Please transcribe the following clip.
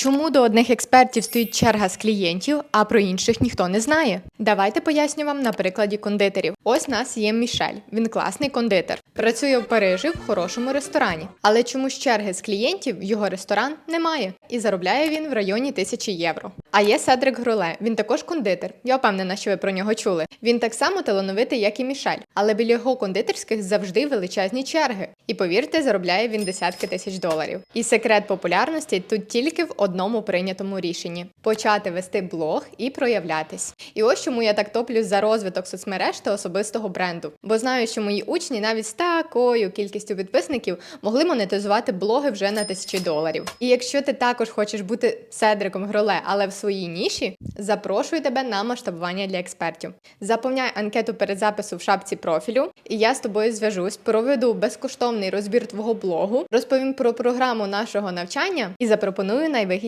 Чому до одних експертів стоїть черга з клієнтів, а про інших ніхто не знає? Давайте поясню вам на прикладі кондитерів. Ось нас є Мішель. Він класний кондитер. Працює в Парижі в хорошому ресторані. Але чомусь черги з клієнтів його ресторан немає. І заробляє він в районі тисячі євро. А є Седрик Гроле. Він також кондитер. Я впевнена, що ви про нього чули. Він так само талановитий, як і Мішель. Але біля його кондитерських завжди величезні черги. І повірте, заробляє він десятки тисяч доларів. І секрет популярності тут тільки в одному прийнятому рішенні: почати вести блог і проявлятись. І ось чому я так топлю за розвиток соцмереж та особистого бренду. Бо знаю, що мої учні навіть з такою кількістю підписників могли монетизувати блоги вже на тисячі доларів. І якщо ти також хочеш бути седриком гроле, але в своїй ніші, запрошую тебе на масштабування для експертів. Заповняй анкету перед запису в шапці профілю, і я з тобою зв'яжусь, проведу безкоштовний розбір твого блогу, розповім про програму нашого навчання і запропоную найвигідніше